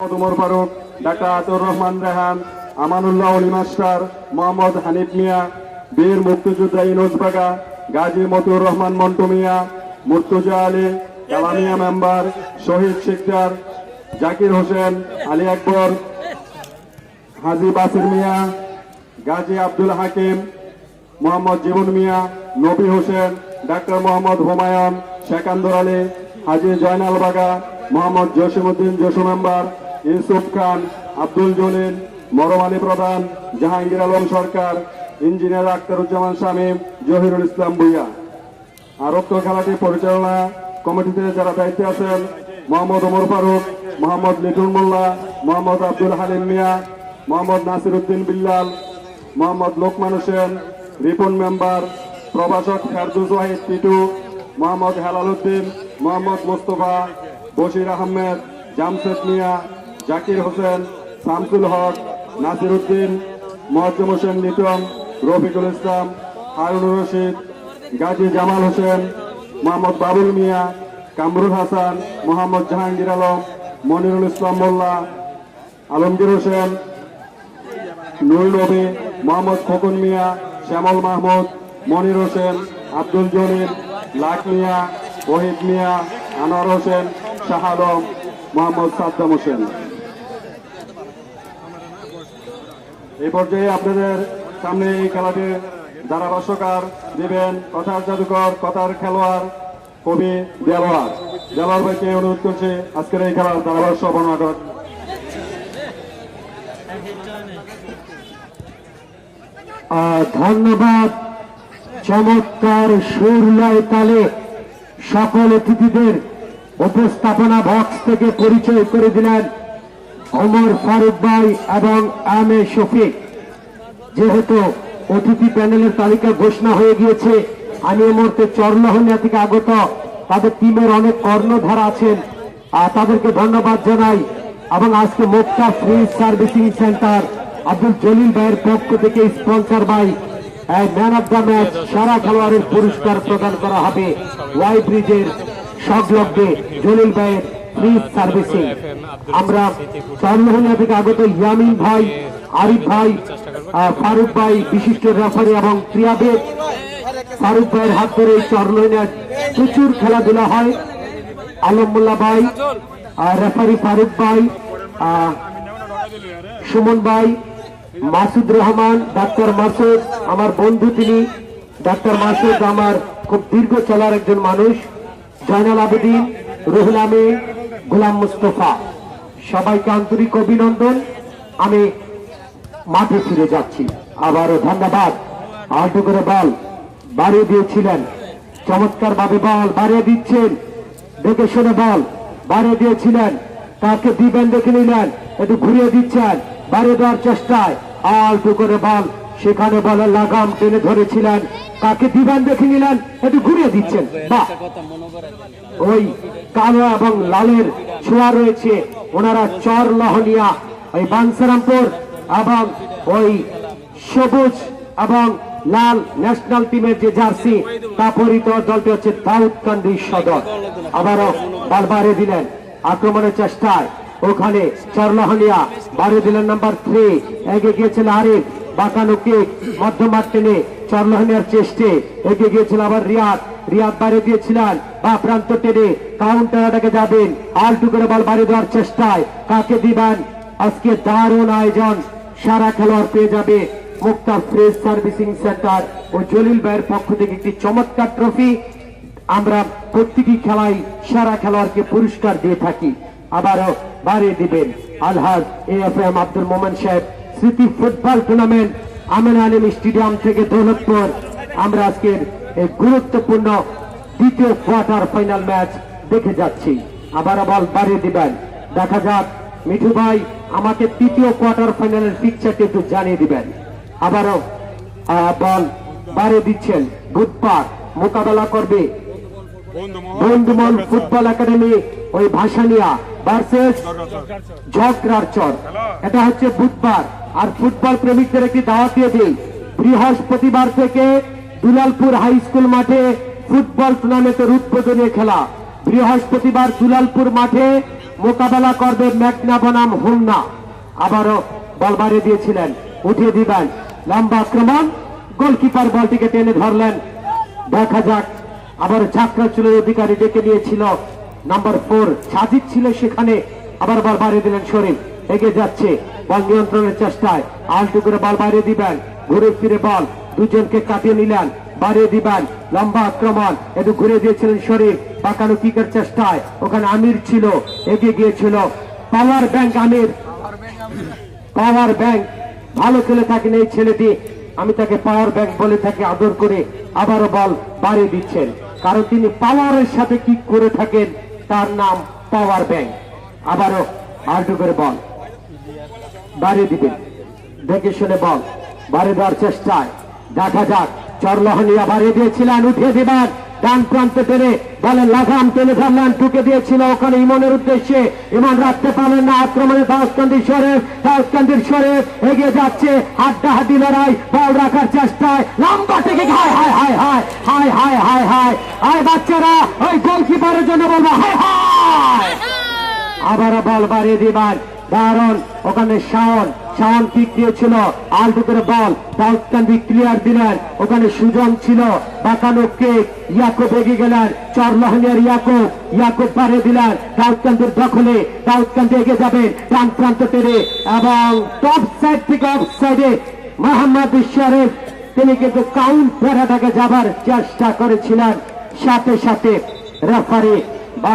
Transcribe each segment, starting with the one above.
Umar Faruk, doctor আতুর রহমান রেহান, আমানুল্লাহ অলি master, Mohammad Hanif মিয়া, বীর মুক্তিযোদ্ধা Inoj Baga, Gazi Motiur Rahman Montu Mia, Murtuza Ali Kalamia member, Shahid Sikder, Zakir Hossain, Ali Akbar, Haji Basir Mia, Gazi Abdul Hakim, Mohammad Jibon Mia, Nabi Hossain, doctor Mohammad Humayun Shekandar Ali, Haji Joynal Baga, Mohammad Jasimuddin Jasu member Yusuf Khan, Abdul Jalil, Morom Ali Prodhan, Jahangir Alam Sarkar, engineer Akhtaruzzaman Shamim, Zahirul Islam Bhuiyan. আর উক্ত খেলাটি পরিচালনা কমিটিতে যারা দায়িত্বে আছেন, Mohammad Omar Faruk, Mohammad little Molla, Mohammad Abdul Halim Mia, Mohammad Nasir Uddin Billal, Mohammad Lokman Hossain, Ripon member, প্রভাষক ফেরদুস ওয়াহিদ টিটু, মোহাম্মদ হেলাল উদ্দিন, মোহাম্মদ মোস্তফা বশির আহমেদ, জামশেদ মিয়া জাকির হোসেন, শামসুল হক, নাসির উদ্দিন, মোয়াজ্জম হোসেন লিটন, রফিকুল ইসলাম, হারুনুর রশিদ, গাজী জামাল হোসেন, মোহাম্মদ বাবুল মিয়া, কামরুল হাসান, মোহাম্মদ জাহাঙ্গীর আলম, মনিরুল ইসলাম মোল্লা, আলমগীর হোসেন নুর নবী, মোহাম্মদ খোকন মিয়া, শ্যামল মাহমুদ, মনির হোসেন, আব্দুল জলিল, লাখ মিয়া, ওহিদ মিয়া, আনোয়ার হোসেন, শাহ আলম, মোহাম্মদ সাদ্দাম হোসেন। এই পর্যায়ে আপনাদের সামনে এই খেলাটি ধারাভাষ্যকার দেবেন, কথার জাদুকর, কথার খেলোয়াড়, কবি দেলোয়ার দেলোয়ার ভাইকে অনুরোধ করছে, আজকের এই খেলার ধারাভাষ্য বর্ণনা করার। ধন্যবাদ, চমৎকার সুরলয় তালে সকল অতিথিদের উপস্থাপনা বক্স থেকে পরিচয় করে দিলেন ওমর ফারুক ভাই এবং এ শফিক। যেহেতু অতিথি প্যানেলের তালিকা ঘোষণা হয়ে গিয়েছে, আমি এই মুহূর্তে চরলহনিয়া থেকে আগত। তাদের টিমের অনেক কর্ণধার আছেন। তাদেরকে ধন্যবাদ জানাই। এবং আজকে Mukta free servicing centre Abdul Jalil ভাইয়ের পক্ষ থেকে sponsor by man of the match, সারা খেলোয়াড়ের পুরস্কার প্রদান করা হবে। ওয়াই ব্রিজের সংলগ্নে জলিল ভাইয়ের ফ্রি সার্ভিসিং আমরা চরলহনিয়া থেকে আগত ইয়ামিন ভাই, আরিফ ভাই ফারুক ভাই, বিশিষ্ট রেফারি এবং ক্রীড়াবিদ ফারুক ভাইয়ের হাত ধরে এই প্রচুর খেলাধুলা হয়। আলমুল্লাহ ভাই রেফারি ফারুক ভাই সুমন ভাই, মাসুদ রহমান, ডাক্তার মাসুদ, আমার বন্ধু তিনি। ডাক্তার মাসুদ আমার খুব দীর্ঘ চলার একজন মানুষ। জয়নাল আবেদিন, রুহুল আমিন গোলাম মুস্তফা, সবাইকে আন্তরিক অভিনন্দন। আমি মাঠে ফিরে যাচ্ছি। আবারও ধন্যবাদ। আলটো করে বল, বাড়িয়ে দিয়েছিলেন। চমৎকার ভাবে বল বাড়িয়ে দিচ্ছেন। দেখে শুনে বল, বাড়িয়ে দিয়েছিলেন। তাকে দিবেন দেখে নিলেন। একটু ঘুরিয়ে দিচ্ছেন। বাড়িয়ে দেওয়ার চেষ্টায়। আলটু করে বল, সেখানে বলের লাগাম টেনে ধরেছিলেন। কাকে দিবেন দেখে নিলেন। একটু ঘুরিয়ে দিচ্ছেন। বাহ! ওই কালো এবং লালের ছোঁয়া রয়েছে। ওনারা চর লহনিয়া, ওই বানসারামপুর এবং ওই সবুজ এবং লাল ন্যাশনাল টিমের যে জার্সি, তা পরিত দলটি হচ্ছে দাউদকান্দি সদর। আবারও বাড়িয়ে দিলেন আক্রমণের চেষ্টায়। ওখানে চরলহনিয়া বাড়িয়ে দিলেন নাম্বার থ্রি এগিয়ে গিয়েছিল আরিফ বাঁকানো কিক মধ্যমাঠ টেনে চরলহনিয়ার চেষ্টে। এগিয়ে গিয়েছিল আবার রিয়াদ। রিয়াদ বাড়িয়ে দিয়েছিলেন। বা প্রান্ত টেনে কাউন্টার আটাকে যাবেন। আলটু করে বল বাড়িয়ে দেওয়ার চেষ্টায় কাকে দিবেন? আজকে দারুণ আয়োজন। সারা খেলোয়াড় পেয়ে যাবে মুক্তা ফ্রেশ সার্ভিসিং সেন্টার ও জলিল ভাইয়ের পক্ষ থেকে একটি চমৎকার ট্রফি আমরা প্রতিটি খেলায় সারা খেলোয়াড়কে পুরস্কার দিয়ে থাকি। আবারও বাড়িয়ে দিবেন Alhaj A F M Abdul Momen সাহেব। স্মৃতি football tournament Amin Alim stadium থেকে দৌলতপুর। আমরা আজকের এই গুরুত্বপূর্ণ দ্বিতীয় কোয়ার্টার ফাইনাল ম্যাচ দেখে যাচ্ছি। আবার বল বাড়িয়ে দিবেন। দেখা যাক, মিঠু ভাই আমাকে তৃতীয় কোয়ার্টার ফাইনালের পিকচারটি একটু জানিয়ে দিবেন। আবারও বল বাড়িয়ে দিচ্ছেন বুধবার। মোকাবেলা করবে বন্ধুমল ফুটবল একাডেমি, ওই ভাসানিয়া ভার্সেস ঝগড়ার চর। এটা হচ্ছে বুধবার। আর ফুটবল প্রেমিকদের একটি দাওয়াত দিয়ে দিই। বৃহস্পতিবার থেকে দুলালপুর হাই স্কুল মাঠে ফুটবল টুর্নামেন্টের উদ্বোধনী খেলা। বৃহস্পতিবার দুলালপুর মাঠে মোকাবেলা করবে মেঘনা বনাম হুমনা। আবারও বল বাড়িয়ে দিয়েছিলেন, উঠিয়ে দিবেন। লম্বা আক্রমণ, গোলকিপার বলটিকে টেনে ধরলেন। দেখা যাক, আবার চাকরা চুলের অধিকারী ডেকে নিয়েছিল। নাম্বার ফোর সাজিদ ছিল সেখানে। আবার বল বাড়িয়ে দিলেন শরীফ। এগিয়ে যাচ্ছে, বল নিয়ন্ত্রণের চেষ্টায়। আলটু করে বল বাড়িয়ে দিবেন। ঘুরে ফিরে বল। দুজনকে কাটিয়ে নিলেন, বাড়িয়ে দিবেন, লম্বা আক্রমণ। একটু ঘুরে দিয়েছিলেন শরীফ পাকানো কিকের চেষ্টায়। ওখানে আমির ছিল, এগিয়ে গিয়েছিল। Power bank, Amir. Power bank. ভালো খেলে থাকেন এই ছেলেটি। আমি তাকে পাওয়ার ব্যাংক বলে থাকি আদর করে আবারও বল বাড়িয়ে দিচ্ছেন। কারণ তিনি পাওয়ারের সাথে কি করে থাকেন, তার নাম পাওয়ার ব্যাংক। আবারও আল্টু করে বল। বাড়িয়ে দিবেন। দেখে শুনে বল। বাড়িয়ে দেওয়ার চেষ্টায়। দেখা যাক। চরলহনিয়া বাড়িয়ে দিয়েছিলেন উঠিয়ে দিবেন ডান প্রান্তে টেনে বলেন লাগাম টেনে ধরলেন টুকে দিয়েছিল ওখানে ইমনের উদ্দেশ্যে। ইমন রাখতে পারলেন না আক্রমণে দাউসকান্দির শরীফ দাউসকান্দির শরীফ এগিয়ে যাচ্ছে। হাড্ডা হাড্ডি লড়াই বল রাখার চেষ্টায়। লম্বা থেকে হায় হায় হায় হায় হায় হায় হায় হায়। আয় বাচ্চারা ওই গোলকিপারের জন্য বলব হায় হায়। আবারও বল বাড়িয়ে দিবেন দারুণ ওখানে শাওন। শাওন কিক দিয়েছিল। বল ক্লিয়ার দিলেন। ওখানে সুজন ছিল, বাঁকানো কেক, ইয়াকুব গেলেন। ইয়াকুব ইয়াকুব দিলেন। দখলে যাবেন। প্রান্ত এবং টপ সাইড থেকে অফ সাইডে মোহাম্মদ শরীফ, তিনি কিন্তু কাউন্ট যাবার চেষ্টা করেছিলেন। সাথে সাথে রেফারি বা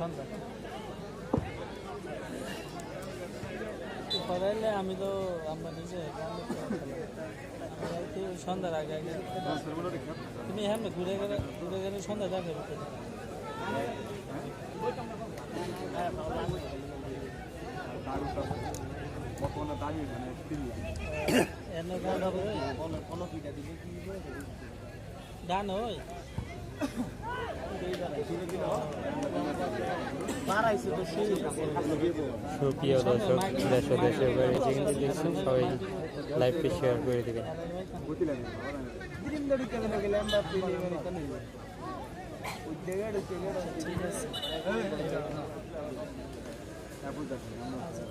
সন্ধ্যা। পড়াইলে আমি তো আমরা নিজে সন্ধ্যার আগে আগে। তুমি হ্যাঁ ঘুরে গেলে ঘুরে গেলে সন্ধ্যা দেখে গান হয় সুপ্রিয় দর্শক, দেশ ও দেশের বাইরে যেখানে দেখছেন সবাই লাইভকে শেয়ার করে দেবেন।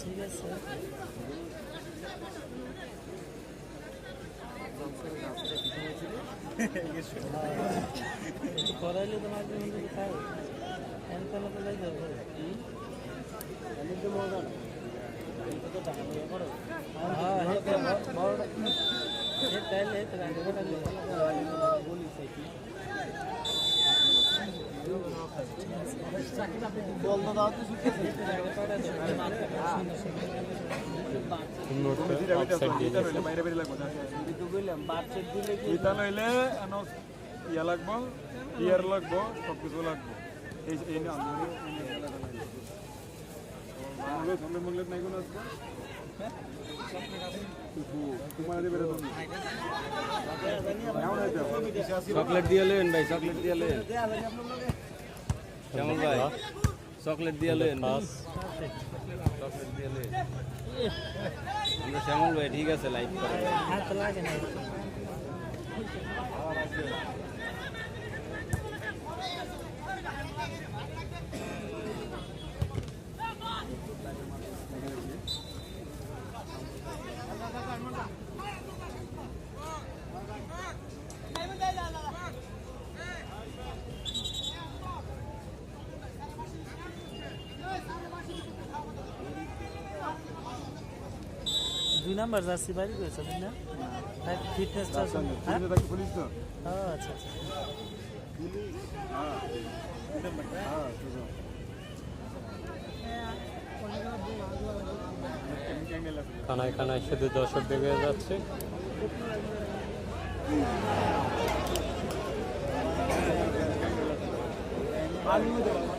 ঠিক আছে। କରାଇଲେ ତ ମାଝି ମୁଣ୍ଡ ଖାଏ ଏମିତି ଲୋକ ଯାଇଯାଉ ଏମିତି ମୋର Bolda daha düzgün. ইয়া লাগবো ইয়ার লাগবো সব কিছু লাগবো এই এই নাই কোনো চকলেট দিয়ে লেন ভাই, চকলেট দিয়ে লেন ভাই? চকলেট দিয়ে আমরা শ্যামল ভাই ঠিক আছে লাইভ করে হ্যাঁ তো লাগে না Come on. দুই নাম্বার যাচ্ছি বাইরে করেছে তুমি না? ফিটনেসটা হ্যাঁ, হ্যাঁ? পুলিশ তো। আচ্ছা আচ্ছা। কানায় শুধু দর্শক দেখে যাচ্ছে। আলু।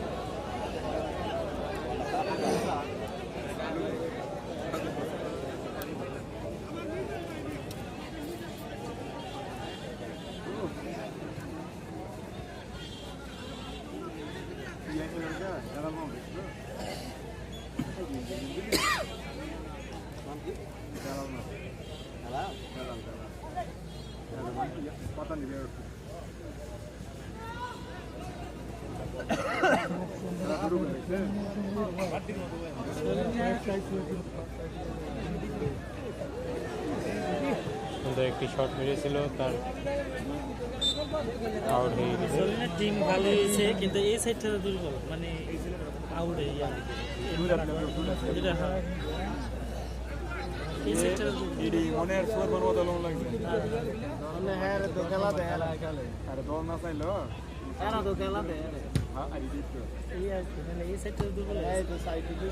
সুন্দর একটি শট মেরেছিল, তার আউট হয়ে গেছে। টিম ভালো হয়েছে, কিন্তু এই সাইডটা দুর্বল। মানে আউড়ে ইয়া এটা হ্যাঁ এই সেক্টর ইডি মনে আর সুর মন বদল লাগছে মনে হ্যাঁ তো খেলা দে আরে দৌড় না চাইলো এরা তো খেলা দে হ্যাঁ আই দিত এই মানে এই সেক্টর দুগুলো এই তো সাইড দুগুলো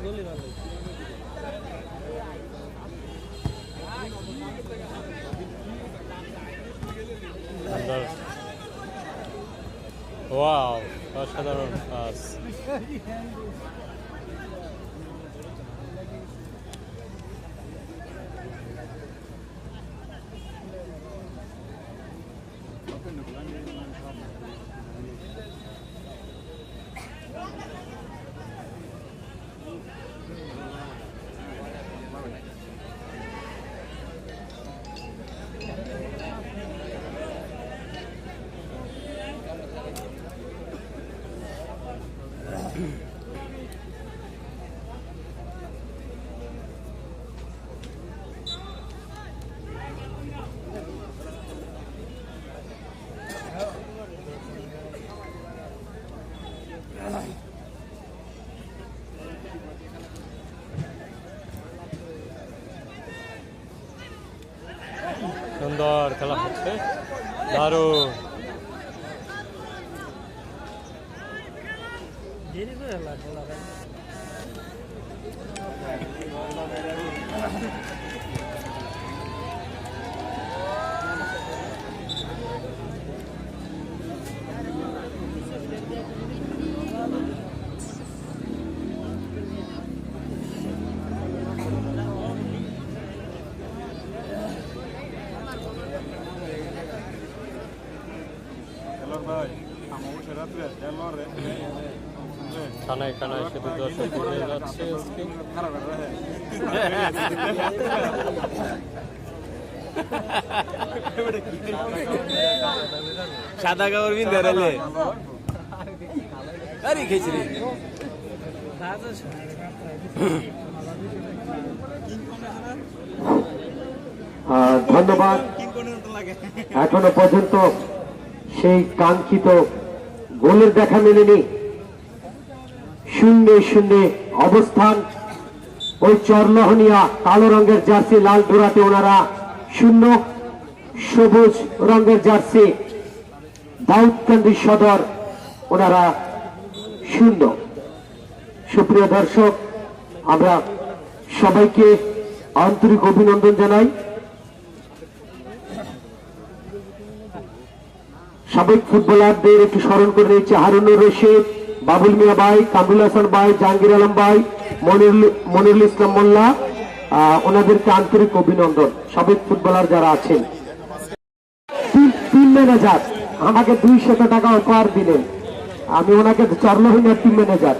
Goal is on the অসাধারণ কাজ। সুন্দর খেলা হচ্ছে। দারুণ। খেলা খানায় খানায় শুধু দর্শক ঘুরে যাচ্ছে সাদা কাপড় বিন ধরালে আরে খেয়েছি ধন্যবাদ। এখনও পর্যন্ত সেই কাঙ্ক্ষিত গোলের দেখা মেলেনি। শূন্য শূন্যে অবস্থান। ওই চরলহনিয়া কালো রঙের জার্সি লাল ডোরাতে ওনারা শূন্য। সবুজ রঙের জার্সি দাউদকান্দি সদর ওনারা শূন্য। সুপ্রিয় দর্শক, আমরা সবাইকে আন্তরিক অভিনন্দন জানাই। সাবেক ফুটবলারদের একটু স্মরণ করে নিচ্ছে হারুনুর রশিদ, বাবুল মিয়া ভাই, কামরুল হাসান ভাই, জাহাঙ্গীর আলম ভাই, মনিরুল ইসলাম মোল্লা ওনাদেরকে আন্তরিক অভিনন্দন, সাবেক ফুটবলার যারা আছেন। টিম ম্যানেজার, আমাকে দুইশত টাকা উপহার দিলেন। আমি ওনাকে চর্মহীনের টিম ম্যানেজার।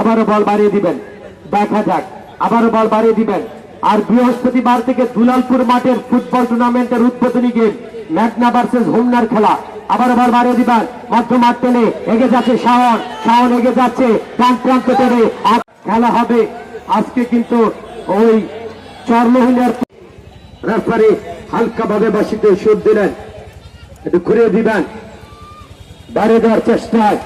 আবারও বল বাড়িয়ে দিবেন। দেখা যাক। আবারও বল বাড়িয়ে দিবেন। আর বৃহস্পতিবার থেকে দুলালপুর মাঠের ফুটবল টুর্নামেন্টের উদ্বোধনী গেম ম্যাগনা ভার্সেস হোমনার খেলা। আবারও বল বাড়িয়ে দিবেন মধ্য মাঠ টেনে এগিয়ে যাচ্ছে শাওন। শাওন এগিয়ে যাচ্ছে ডান প্রান্ত টেনে। খেলা হবে আজকে কিন্তু ওই চরমহিলার রেফারি হালকা ভাবে বাসিতে সুদ দিলেন। একটু ঘুরিয়ে দিবেন। বাইরে দেওয়ার চেষ্টায়